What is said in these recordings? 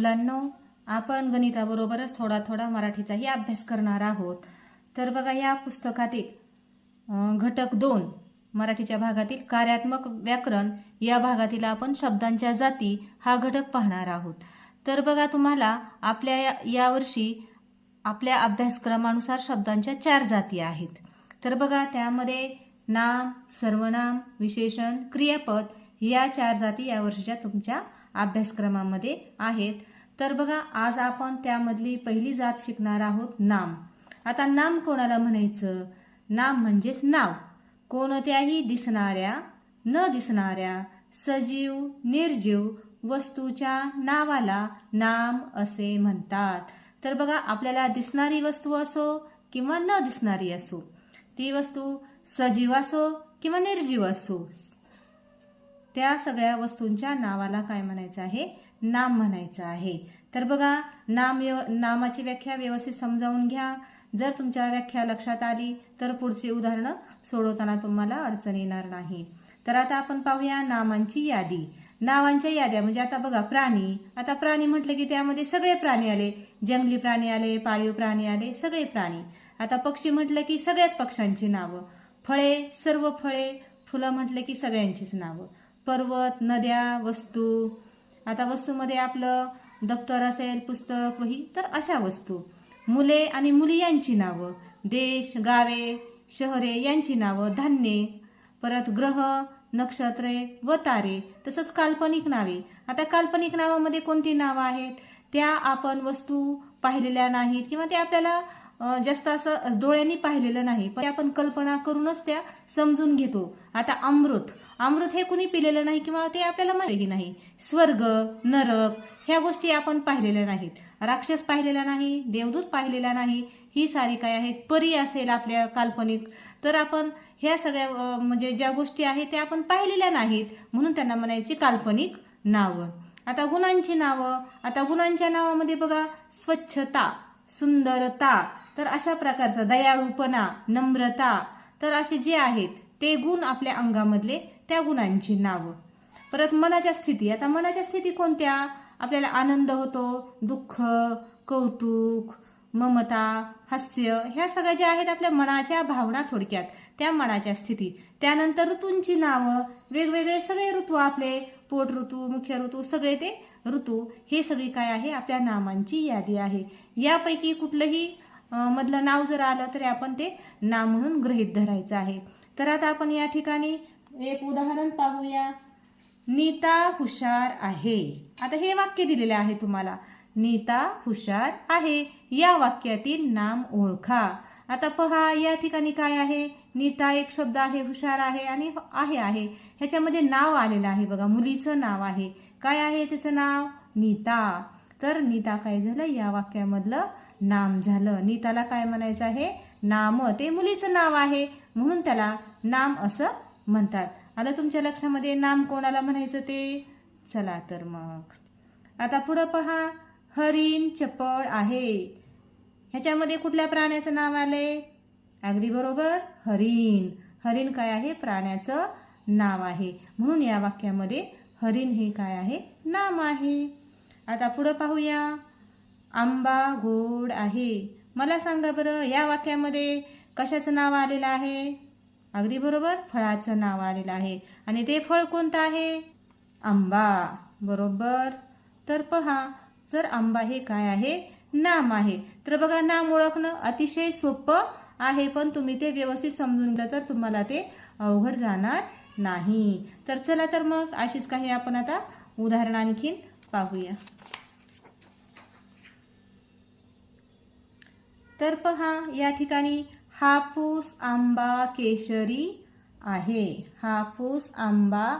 मुलांनो आपण गणिताबरोबरच थोडा थोडा मराठीचाही अभ्यास करणार आहोत. तर बघा या पुस्तकातील घटक दोन मराठीच्या भागातील कार्यात्मक व्याकरण या भागातील आपण शब्दांच्या जाती हा घटक पाहणार आहोत. तर बघा तुम्हाला आपल्या या- यावर्षी आपल्या अभ्यासक्रमानुसार शब्दांच्या चार जाती आहेत. तर बघा त्यामध्ये नाम सर्वनाम विशेषण क्रियापद या चार जाती यावर्षीच्या तुमच्या अभ्यासक्रमामध्ये आहेत. तर बघा आज आपण त्यामधली पहिली जात शिकणार आहोत नाम. आता नाम कोणाला म्हणायचं? नाम म्हणजेच नाव. कोणत्याही दिसणाऱ्या न दिसणाऱ्या सजीव निर्जीव वस्तूच्या नावाला नाम असे म्हणतात. तर बघा आपल्याला दिसणारी वस्तू असो किंवा न दिसणारी असो ती वस्तू सजीव असो किंवा निर्जीव असो त्या सगळ्या वस्तूंच्या नावाला काय म्हणायचं आहे? नाम म्हणायचं आहे. तर बघा नाम व्यव नामाची व्याख्या व्यवस्थित समजावून घ्या. जर तुमच्या व्याख्या लक्षात आली तर पुढची उदाहरणं सोडवताना तुम्हाला अडचण येणार नाही. तर आता आपण पाहूया नामांची यादी. नावांच्या याद्या म्हणजे आता बघा प्राणी. आता प्राणी म्हटलं की त्यामध्ये सगळे प्राणी आले. जंगली प्राणी आले पाळीव प्राणी आले सगळे प्राणी. आता पक्षी म्हटलं की सगळ्याच पक्ष्यांची नावं. फळे सर्व फळे. फुलं म्हटलं की सगळ्यांचीच नावं. पर्वत नद्या वस्तू. आता वस्तूमध्ये आपलं दप्तर असेल पुस्तक वही तर अशा वस्तू. मुले आणि मुली यांची नावं. देश गावे शहरे यांची नावं. धान्ये. परत ग्रह नक्षत्रे व तारे. तसंच काल्पनिक नावे. आता काल्पनिक नावामध्ये कोणती नावं आहेत? त्या आपण वस्तू पाहिलेल्या नाहीत किंवा ते आपल्याला जास्त असं डोळ्यांनी पाहिलेलं नाही. पण आपण कल्पना करूनच त्या समजून घेतो. आता अमृत. अमृत हे कुणी पिलेलं नाही किंवा ते आपल्याला माहिती नाही. स्वर्ग नरक ह्या गोष्टी आपण पाहिलेल्या नाहीत. राक्षस पाहिलेला नाही देवदूत पाहिलेला नाही ही सारी काय आहेत? परी असेल आपल्या काल्पनिक. तर आपण ह्या सगळ्या म्हणजे ज्या गोष्टी आहेत त्या आपण पाहिलेल्या नाहीत म्हणून त्यांना म्हणायची काल्पनिक नावं. आता गुणांची नावं आता गुणांच्या नावामध्ये बघा स्वच्छता सुंदरता तर अशा प्रकारचा दयाळूपणा नम्रता तर असे जे आहेत ते गुण आपल्या अंगामधले त्या गुणांची नावं. परत मनाच्या स्थिती. आता मनाच्या स्थिती कोणत्या? आपल्याला आनंद होतो दुःख कौतुक ममता हास्य ह्या सगळ्या ज्या आहेत आपल्या मनाच्या भावना थोडक्यात त्या मनाच्या स्थिती. त्यानंतर ऋतूंची नावं. वेगवेगळे सगळे ऋतू आपले पोट ऋतू मुख्य ऋतू सगळे ते ऋतू. हे सगळी काय आहे? आपल्या नामांची यादी आहे. यापैकी कुठलंही मधलं नाव जर आलं तरी आपण ते नाम म्हणून गृहीत धरायचं आहे. तर आता आपण या ठिकाणी एक उदाहरण पाहूया. नीता हुशार आहे. आता हे वाक्य दिलेले आहे तुम्हाला. नीता हुशार आहे. या वाक्यातील नाम ओळखा. आता पहा या ठिकाणी काय आहे? नीता एक शब्द आहे हुशार आहे आणि आहे आहे. ह्याच्यामध्ये नाव आलेलं आहे बघा. मुलीचं नाव आहे. काय आहे त्याचं नाव? नीता. तर नीता काय झालं? या वाक्यामधलं नाम झालं. नीताला काय म्हणायचं आहे? नाम. ते मुलीचं नाव आहे. म्हणून त्याला नाम असं म्हणतात. आलं तुमच्या लक्षामध्ये नाम कोणाला म्हणायचं ते? चला तर मग. आता पुढं पहा. हरिण चपळ आहे. ह्याच्यामध्ये कुठल्या प्राण्याचं नाव आले अगदी बरोबर हरिण. हरिण काय आहे? प्राण्याचं नाव आहे. म्हणून या वाक्यामध्ये हरिण हे काय आहे? नाम आहे. आता पुढं पाहूया. आंबा गोड आहे. मला सांगा बरं या वाक्यामध्ये कशाचं नाव आलेलं आहे? अगदी बरोबर? फळाचं नाव आलेलं आहे. आणि ते फळ कोणतं आहे? आंबा. बरोबर? तर पहा जर आंबा हे काय आहे? नाम आहे. तर बघा नाम ओळखणं अतिशय सोपं आहे पण तुम्ही ते व्यवस्थित समजून घ्या तर तुम्हाला ते अवघड जाणार नाही. तर चला तर मग अशीच काही आपण आता उदाहरण आणखीन पाहूया. तर पहा या ठिकाणी हापूस आंबा केशरी आहे. हापूस आंबा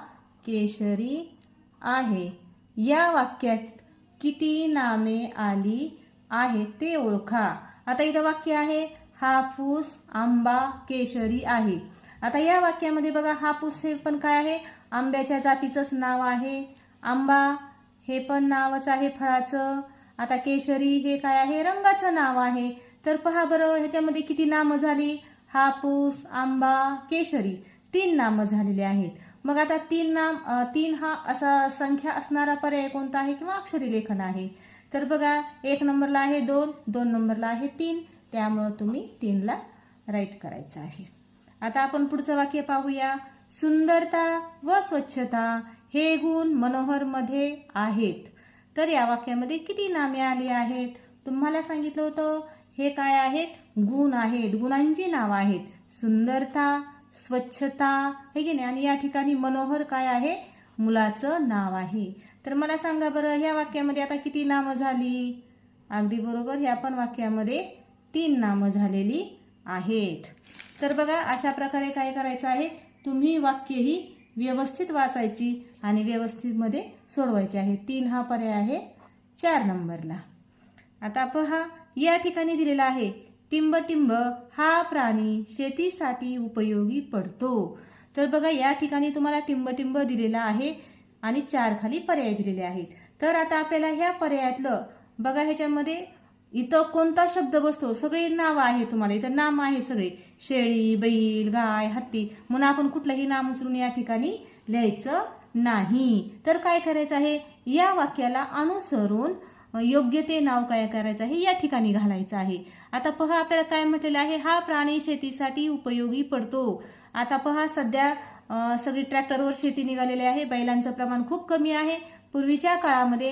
केशरी आहे. या वाक्यात किती नामे आली आहेत ते ओळखा. आता इथं वाक्य आहे हापूस आंबा केशरी आहे. आता या वाक्यामध्ये बघा हापूस हे पण काय आहे? आंब्याच्या जातीचंच नाव आहे. आंबा हे पण नावच आहे फळाचं. आता केशरी हे काय आहे? रंगाचं नाव आहे. तर पहा बरं ह्याच्यामध्ये किती नामं झाली? हापूस आंबा केशरी तीन नामं झालेली आहेत. मग आता तीन नाम तीन हा असा संख्या असणारा पर्याय कोणता आहे किंवा अक्षरी लेखन आहे? तर बघा एक नंबरला आहे दोन दोन नंबरला आहे तीन त्यामुळं तुम्ही तीनला राईट करायचं आहे. आता आपण पुढचं वाक्य पाहूया. सुंदरता व स्वच्छता हे गुण मनोहरमध्ये आहेत. तर या वाक्यामध्ये किती नामे आली आहेत? तुम्हाला सांगितलं होतं हे काय आहेत? गुण आहेत. गुणांची नावं आहेत. सुंदरता स्वच्छता हे की नाही? आणि या ठिकाणी मनोहर काय आहे? मुलाचं नाव आहे. तर मला सांगा बरं ह्या वाक्यामध्ये आता किती नामं झाली? अगदी बरोबर ह्या पण वाक्यामध्ये तीन नामं झालेली आहेत. तर बघा अशा प्रकारे काय करायचं आहे? तुम्ही वाक्य ही व्यवस्थित वाचायची आणि व्यवस्थितमध्ये सोडवायची आहे. तीन हा पर्याय आहे चार नंबरला. आता पहा या ठिकाणी दिलेला आहे. टिंबटिंब हा प्राणी शेतीसाठी उपयोगी पडतो. तर बघा या ठिकाणी तुम्हाला टिंबटिंब दिलेला आहे आणि चार खाली पर्याय दिलेले आहेत. तर आता आपल्याला ह्या पर्यायातलं बघा ह्याच्यामध्ये इथं कोणता शब्द बसतो? सगळे नाव आहे तुम्हाला. इथं नाम आहे सगळे. शेळी बैल गाय हत्ती. म्हणून आपण कुठलंही नाम उचलून या ठिकाणी लिहायचं नाही. तर काय करायचं आहे? या वाक्याला अनुसरून योग्य ते नाव काय करायचं आहे या ठिकाणी घालायचं आहे. आता पहा आपल्याला काय म्हटलेलं आहे हा प्राणी शेतीसाठी उपयोगी पडतो. आता पहा सध्या सगळी ट्रॅक्टरवर शेती निघालेली आहे बैलांचं प्रमाण खूप कमी आहे. पूर्वीच्या काळामध्ये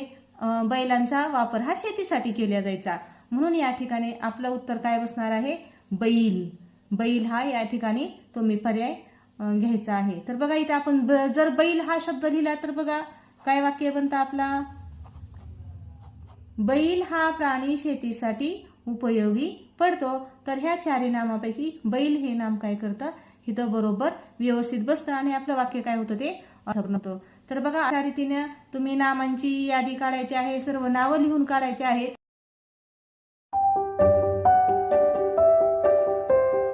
बैलांचा वापर हा शेतीसाठी केला जायचा. म्हणून या ठिकाणी आपलं उत्तर काय बसणार आहे? बैल. बैल हा या ठिकाणी तुम्ही पर्याय घ्यायचा आहे. तर बघा इथे आपण ब- जर बैल हा शब्द लिहिला तर बघा काय वाक्य बनतं आपला? बैल हा प्राणी शेतीसाठी उपयोगी पडतो. तर ह्या चारी नामापैकी बैल हे नाम काय करतं? इथं बरोबर व्यवस्थित बसतं आणि आपलं वाक्य काय होतं ते असं होतं तर बघा अशा रीतीने तुम्ही नामांची यादी काढायची आहे सर्व नावं लिहून काढायची आहेत.